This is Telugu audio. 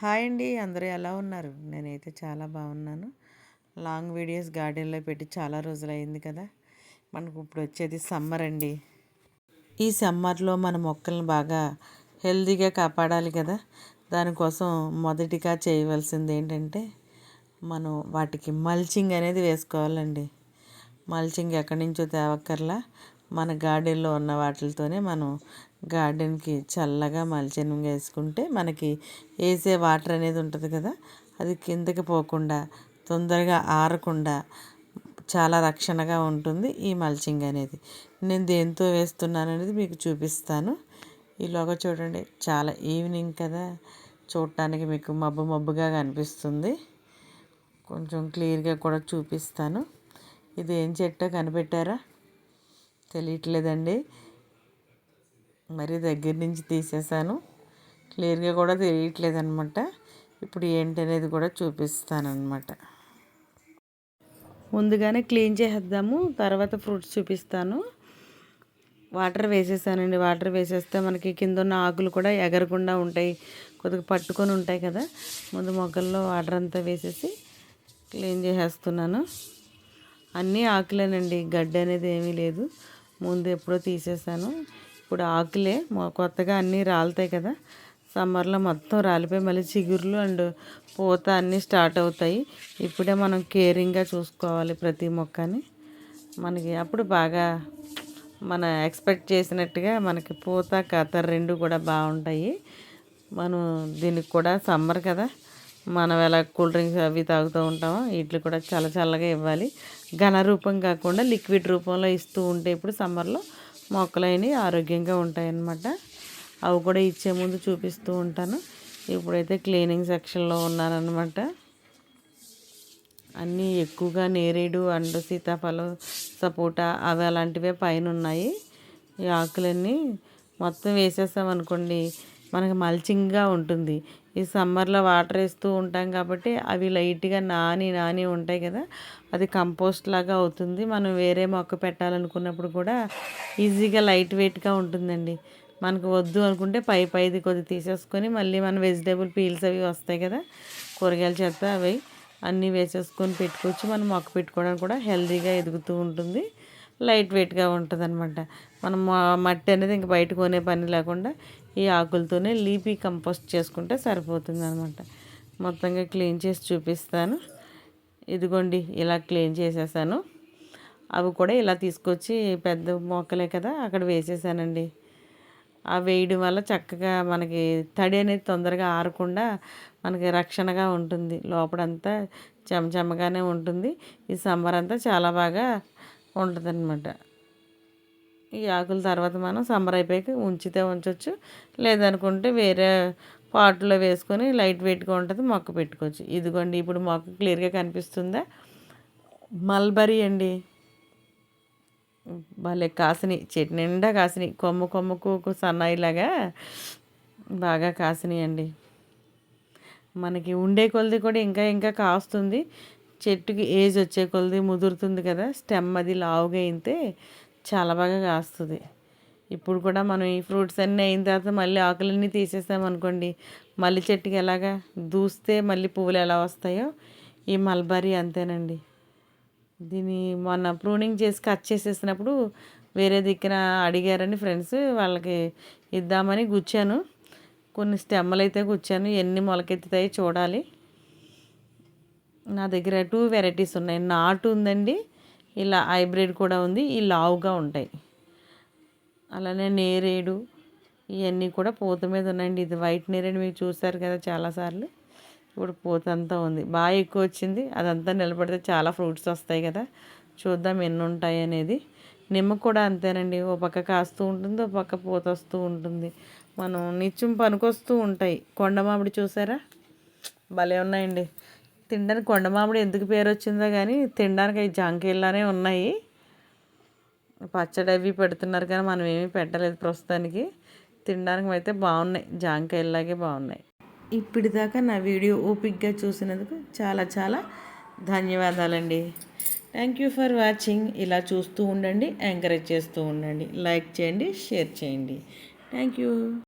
హాయ్ అండి అందరూ ఎలా ఉన్నారు? నేనైతే చాలా బాగున్నాను. లాంగ్ వీడియోస్ గార్డెన్లో పెట్టి చాలా రోజులు అయింది కదా మనకు ఇప్పుడు వచ్చేది సమ్మర్ అండి. ఈ సమ్మర్లో మన మొక్కలను బాగా హెల్తీగా కాపాడాలి కదా దానికోసం మొదటిగా చేయవలసింది ఏంటంటే మనం వాటికి మల్చింగ్ అనేది వేసుకోవాలండి. మల్చింగ్ ఎక్కడి నుంచో తేవక్కర్లా మన గార్డెన్లో ఉన్న వాటితోనే మనం గార్డెన్కి చల్లగా మల్చింగ్ వేసుకుంటే మనకి వేసే వాటర్ అనేది ఉంటుంది కదా అది కిందకి పోకుండా తొందరగా ఆరకుండా చాలా రక్షణగా ఉంటుంది ఈ మల్చింగ్ అనేది. నేను దేంతో వేస్తున్నాను అనేది మీకు చూపిస్తాను. ఈలోగా చూడండి చాలా ఈవినింగ్ కదా చూడటానికి మీకు మబ్బు మబ్బుగా కనిపిస్తుంది. కొంచెం క్లియర్గా కూడా చూపిస్తాను. ఇది ఏం చెట్టో కనిపెట్టారా? తెలియట్లేదండి. మరి దగ్గర నుంచి తీసేసాను. క్లియర్గా కూడా తెలియట్లేదు అనమాట ఇప్పుడు అనేది కూడా చూపిస్తానమాట ముందుగానే క్లీన్ చేసేద్దాము. తర్వాత ఫ్రూట్స్ చూపిస్తాను. వాటర్ వేసేసానండి. వాటర్ వేసేస్తే మనకి కింద ఉన్న ఆకులు కూడా ఎగరకుండా ఉంటాయి. కొద్దిగా పట్టుకొని ఉంటాయి కదా. ముందు మొక్కల్లో వాటర్ అంతా వేసేసి క్లీన్ చేసేస్తున్నాను. అన్నీ ఆకులేనండి. గడ్డి అనేది ఏమీ లేదు. ముందు ఎప్పుడో తీసేసాను. ఇప్పుడు ఆకులే కొత్తగా అన్నీ రాలుతాయి కదా. సమ్మర్లో మొత్తం రాలిపోయి మళ్ళీ చిగుర్లు అండ్ పూత అన్నీ స్టార్ట్ అవుతాయి. ఇప్పుడే మనం కేరింగ్గా చూసుకోవాలి ప్రతి మొక్కని. మనకి అప్పుడు బాగా మన ఎక్స్పెక్ట్ చేసినట్టుగా మనకి పూత కథ రెండు కూడా బాగుంటాయి. మనం దీనికి కూడా సమ్మర్ కదా. మనం ఎలా కూల్ డ్రింక్స్ అవి తాగుతూ ఉంటామో వీటిని కూడా చల్ల చల్లగా ఇవ్వాలి. ఘన రూపం కాకుండా లిక్విడ్ రూపంలో ఇస్తూ ఉంటే ఇప్పుడు సమ్మర్లో మొక్కలైనవి ఆరోగ్యంగా ఉంటాయన్నమాట. అవి కూడా ఇచ్చే ముందు చూపిస్తూ ఉంటాను. ఇప్పుడైతే క్లీనింగ్ సెక్షన్లో ఉన్నానమాట అన్నీ ఎక్కువగా నేరేడు అండ్ సీతాఫలం సపోటా అవి అలాంటివే పైన ఉన్నాయి. ఈ ఆకులన్నీ మొత్తం వేసేసామనుకోండి మనకి మల్చింగ్గా ఉంటుంది. ఈ సమ్మర్లో వాటర్ వేస్తూ ఉంటాం కాబట్టి అవి లైట్గా నాని నాని ఉంటాయి కదా. అది కంపోస్ట్ లాగా అవుతుంది. మనం వేరే మొక్క పెట్టాలనుకున్నప్పుడు కూడా ఈజీగా లైట్ వెయిట్గా ఉంటుందండి. మనకు వద్దు అనుకుంటే పై పైది కొద్ది తీసేసుకొని మళ్ళీ మన వెజిటేబుల్ పీల్స్ అవి వస్తాయి కదా. కూరగాయల చెత్త అవి అన్నీ వేసేసుకొని పెట్టుకోవచ్చు మనం మొక్క పెట్టుకోవడానికి కూడా హెల్తీగా ఎదుగుతూ ఉంటుంది. లైట్ వెయిట్గా ఉంటుంది అనమాట మనం మట్టి అనేది ఇంక బయట కొనే పని లేకుండా ఈ ఆకులతోనే లీపీ కంపోస్ట్ చేసుకుంటే సరిపోతుంది అనమాట మొత్తంగా క్లీన్ చేసి చూపిస్తాను. ఇదిగోండి ఇలా క్లీన్ చేసేసాను. అవి కూడా ఇలా తీసుకొచ్చి పెద్ద మొక్కలే కదా అక్కడ వేసేసానండి. ఆ వేయడం వల్ల చక్కగా మనకి తడి అనేది తొందరగా ఆరకుండా మనకి రక్షణగా ఉంటుంది. లోపలంతా చెమచెమగానే ఉంటుంది. ఈ సమ్మర్ అంతా చాలా బాగా ఉంటుందన్నమాట. ఈ ఆకుల తర్వాత మనం సమ్మర్ అయిపోయాక ఉంచితే ఉంచవచ్చు లేదనుకుంటే వేరే పాట్లో వేసుకొని లైట్ వెయిట్గా ఉంటుంది మొక్క పెట్టుకోవచ్చు. ఇదిగోండి ఇప్పుడు మొక్క క్లియర్గా కనిపిస్తుందా? మల్బరీ అండి. భలే కాసిని చెట్టు నిండా కాసిని కొమ్ము కొమ్ముకు సన్నాయిలాగా బాగా కాసినాయి అండి. మనకి ఉండే కొలది కూడా ఇంకా ఇంకా కాస్తుంది. చెట్టుకి ఏజ్ వచ్చే కొలది ముదురుతుంది కదా స్టెమ్ అది లావుగా అయితే చాలా బాగా కాస్తుంది. ఇప్పుడు కూడా మనం ఈ ఫ్రూట్స్ అన్నీ అయిన తర్వాత మళ్ళీ ఆకులన్నీ తీసేసామనుకోండి మల్లి చెట్టుకి ఎలాగా దూస్తే మళ్ళీ పువ్వులు ఎలా వస్తాయో ఈ మల్బరీ అంతేనండి. దీన్ని మొన్న ప్రూనింగ్ చేసి కట్ చేసేసినప్పుడు వేరే దిక్కున అడిగారని ఫ్రెండ్స్ వాళ్ళకి ఇద్దామని గుచ్చాను. కొన్ని స్టెమ్మలు అయితే గుచ్చాను ఎన్ని మొలకెత్తుతాయో చూడాలి. నా దగ్గర టూ వెరైటీస్ ఉన్నాయి. నాటు ఉందండి ఇలా హైబ్రిడ్ కూడా ఉంది ఈ లావుగా ఉంటాయి. అలానే నేరేడు ఇవన్నీ కూడా పూత మీద ఉన్నాయండి. ఇది వైట్ నేరేడు మీరు చూసారు కదా చాలాసార్లు. ఇప్పుడు పూత అంతా ఉంది. బాగా ఎక్కువ వచ్చింది. అదంతా నిలబడితే చాలా ఫ్రూట్స్ వస్తాయి కదా. చూద్దాం ఎన్ని ఉంటాయి అనేది. నిమ్మ కూడా అంతేనండి. ఓ పక్క కాస్తూ ఉంటుంది ఓ పక్క పూత వస్తూ ఉంటుంది. మనం నిత్యం పనికొస్తూ ఉంటాయి. కొండ మామిడి చూసారా? భలే ఉన్నాయండి. తినడానికి కొండ మామిడి ఎందుకు పేరు వచ్చిందో కానీ తినడానికి అవి జాంకేళ్ళనే ఉన్నాయి. పచ్చడి అవి పెడుతున్నారు కానీ మనం ఏమీ పెట్టలేదు ప్రస్తుతానికి. తినడానికి అయితే బాగున్నాయి. జాంకాయల్లాగే బాగున్నాయి. ఇప్పటిదాకా నా వీడియో ఓపిక్గా చూసినందుకు చాలా చాలా ధన్యవాదాలండి. థ్యాంక్ యూ ఫర్ వాచింగ్ ఇలా చూస్తూ ఉండండి ఎంకరేజ్ చేస్తూ ఉండండి. లైక్ చేయండి షేర్ చేయండి. Thank you